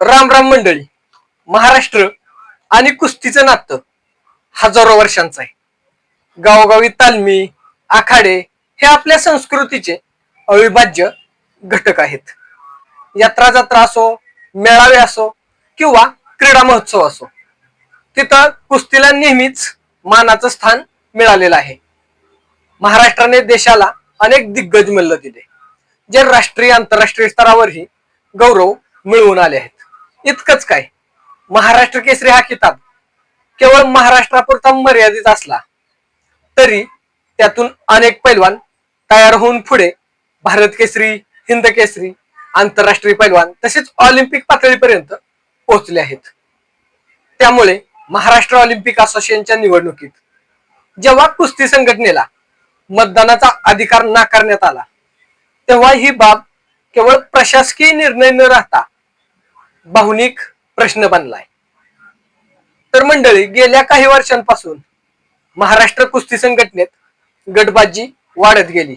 राम राम मंडळी महाराष्ट्र आणि कुस्तीचं नातं हजारो वर्षांचं आहे. गावोगावी तालमी आखाडे हे आपल्या संस्कृतीचे अविभाज्य घटक आहेत. यात्रा जत्रा असो मेळावे असो किंवा क्रीडा महोत्सव असो तिथं कुस्तीला नेहमीच मानाचं स्थान मिळालेलं आहे. महाराष्ट्राने देशाला अनेक दिग्गज मल्ल दिले जे राष्ट्रीय आंतरराष्ट्रीय स्तरावरही गौरव मिळवून आले आहेत. इतकंच काय. महाराष्ट्र केसरी हा किताब केवळ महाराष्ट्रापुरता मर्यादित असला तरी त्यातून अनेक पैलवान तयार होऊन पुढे भारत केसरी हिंद केसरी आंतरराष्ट्रीय पैलवान तसेच ऑलिम्पिक पातळीपर्यंत पोहोचले आहेत. त्यामुळे महाराष्ट्र ऑलिम्पिक असोसिएशनच्या निवडणुकीत जेव्हा कुस्ती संघटनेला मतदानाचा अधिकार नाकारण्यात आला तेव्हा ही बाब केवळ प्रशासकीय निर्णय न राहता भावनिक प्रश्न बनलाय. तर मंडळी गेल्या काही वर्षांपासून महाराष्ट्र कुस्ती संघटनेत गटबाजी वाढत गेली.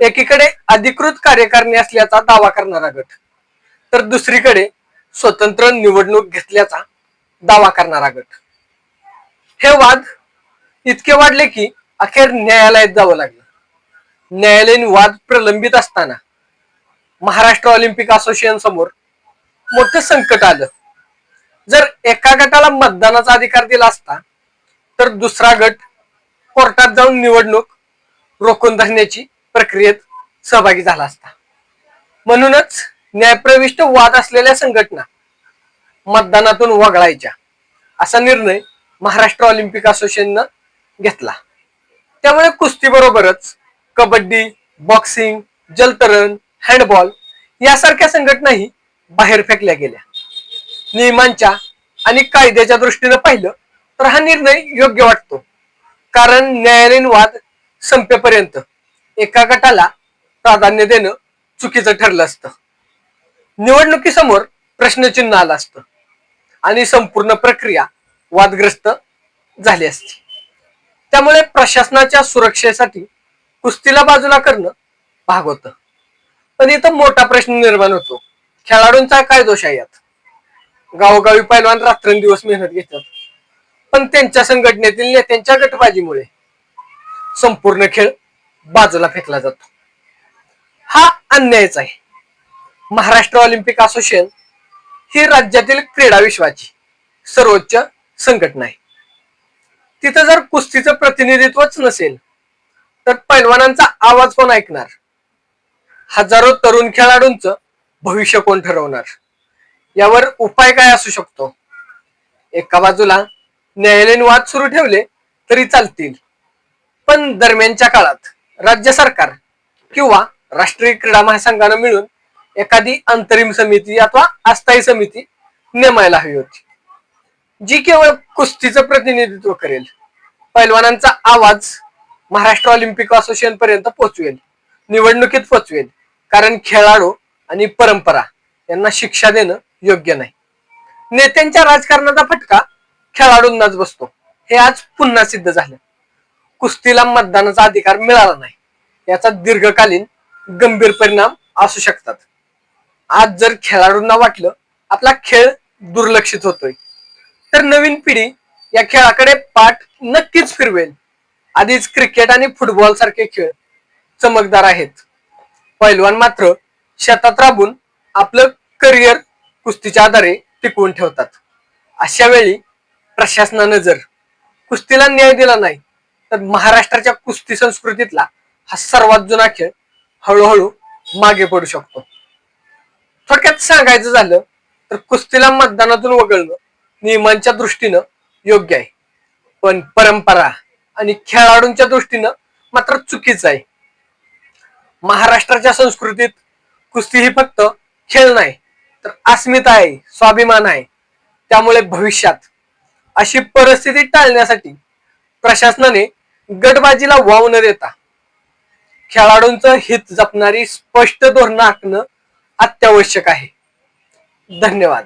एकीकडे अधिकृत कार्यकारिणी असल्याचा दावा करणारा गट तर दुसरीकडे स्वतंत्र निवडणूक घेतल्याचा दावा करणारा गट. हे वाद इतके वाढले की अखेर न्यायालयात जावं लागलं. न्यायालयीन वाद प्रलंबित असताना महाराष्ट्र ऑलिम्पिक असोसिएशन समोर मोठं संकट आलं. जर एका गटाला मतदानाचा अधिकार दिला असता तर दुसरा गट कोर्टात जाऊन निवडणूक रोखून धरण्याची प्रक्रियेत सहभागी झाला असता. म्हणूनच न्यायप्रविष्ट वाद असलेल्या संघटना मतदानातून वगळायच्या असा निर्णय महाराष्ट्र ऑलिम्पिक असोसिएशननं घेतला. त्यामुळे कुस्ती बरोबरच कबड्डी बॉक्सिंग जलतरण हँडबॉल यासारख्या संघटनाही बाहेर फेकल्या गेल्या. नियमांच्या आणि कायद्याच्या दृष्टीनं पाहिलं तर हा निर्णय योग्य वाटतो. कारण न्यायालयीन वाद संपेपर्यंत एका गटाला प्राधान्य देणं चुकीचं ठरलं असतं. निवडणुकीसमोर प्रश्नचिन्ह आलं असतं आणि संपूर्ण प्रक्रिया वादग्रस्त झाली असती. त्यामुळे प्रशासनाच्या सुरक्षेसाठी कुस्तीला बाजूला करणं भाग होतं. पण इथं मोठा प्रश्न निर्माण होतो. खेळाडूंचा काय दोष आहे यात? गावोगावी पैलवान रात्रंदिवस मेहनत घेतात. पण त्यांच्या संघटनेतील नेत्यांच्या गटबाजीमुळे संपूर्ण खेळ बाजूला फेकला जातो. हा अन्यायच आहे. महाराष्ट्र ऑलिम्पिक असोसिएशन ही राज्यातील क्रीडा विश्वाची सर्वोच्च संघटना आहे. तिथं जर कुस्तीचं प्रतिनिधित्वच नसेल तर पैलवानांचा आवाज कोण ऐकणार? हजारो तरुण खेळाडूंचं भविष्य कोण ठरवणार? यावर उपाय काय असू शकतो? एका बाजूला न्यायालयीन वाद सुरू ठेवले तरी चालतील. पण दरम्यानच्या काळात राज्य सरकार किंवा राष्ट्रीय क्रीडा महासंघानं मिळून एखादी अंतरिम समिती अथवा अस्थायी समिती नेमायला हवी होती जी केवळ कुस्तीचं प्रतिनिधित्व करेल. पैलवानांचा आवाज महाराष्ट्र ऑलिम्पिक असोसिएशन पर्यंत पोहोचवेल निवडणुकीत पोहोचवेल कारण खेळाडू आणि परंपरा यांना शिक्षा देणं योग्य नाही. नेत्यांच्या राजकारणाचा फटका खेळाडूंनाच बसतो. हे आज पुन्हा सिद्ध झालं. कुस्तीला मतदानाचा अधिकार मिळाला नाही. याचा दीर्घकालीन गंभीर परिणाम असू शकतात. आज जर खेळाडूंना वाटलं आपला खेळ दुर्लक्षित होतोय तर नवीन पिढी या खेळाकडे पाठ नक्कीच फिरवेल. आधीच क्रिकेट आणि फुटबॉल सारखे खेळ चमकदार आहेत. पैलवान मात्र शेतात राबून आपलं करिअर कुस्तीच्या आधारे टिकवून ठेवतात. अशा वेळी प्रशासनानं जर कुस्तीला न्याय दिला नाही तर महाराष्ट्राच्या कुस्ती संस्कृतीतला हा सर्वात जुना खेळ हळूहळू मागे पडू शकतो. थोडक्यात सांगायचं झालं तर कुस्तीला मतदानातून वगळणं नियमांच्या दृष्टीनं योग्य आहे. पण परंपरा आणि खेळाडूंच्या दृष्टीनं मात्र चुकीचं आहे. महाराष्ट्राच्या संस्कृतीत कुस्ती ही फक्त खेळ नाही तर अस्मिता आहे स्वाभिमान आहे. त्यामुळे भविष्यात अशी परिस्थिती टाळण्यासाठी प्रशासनाने गटबाजीला वाव न देता खेळाडूंचं हित जपणारी स्पष्ट धोरणं आखणं अत्यावश्यक आहे. धन्यवाद.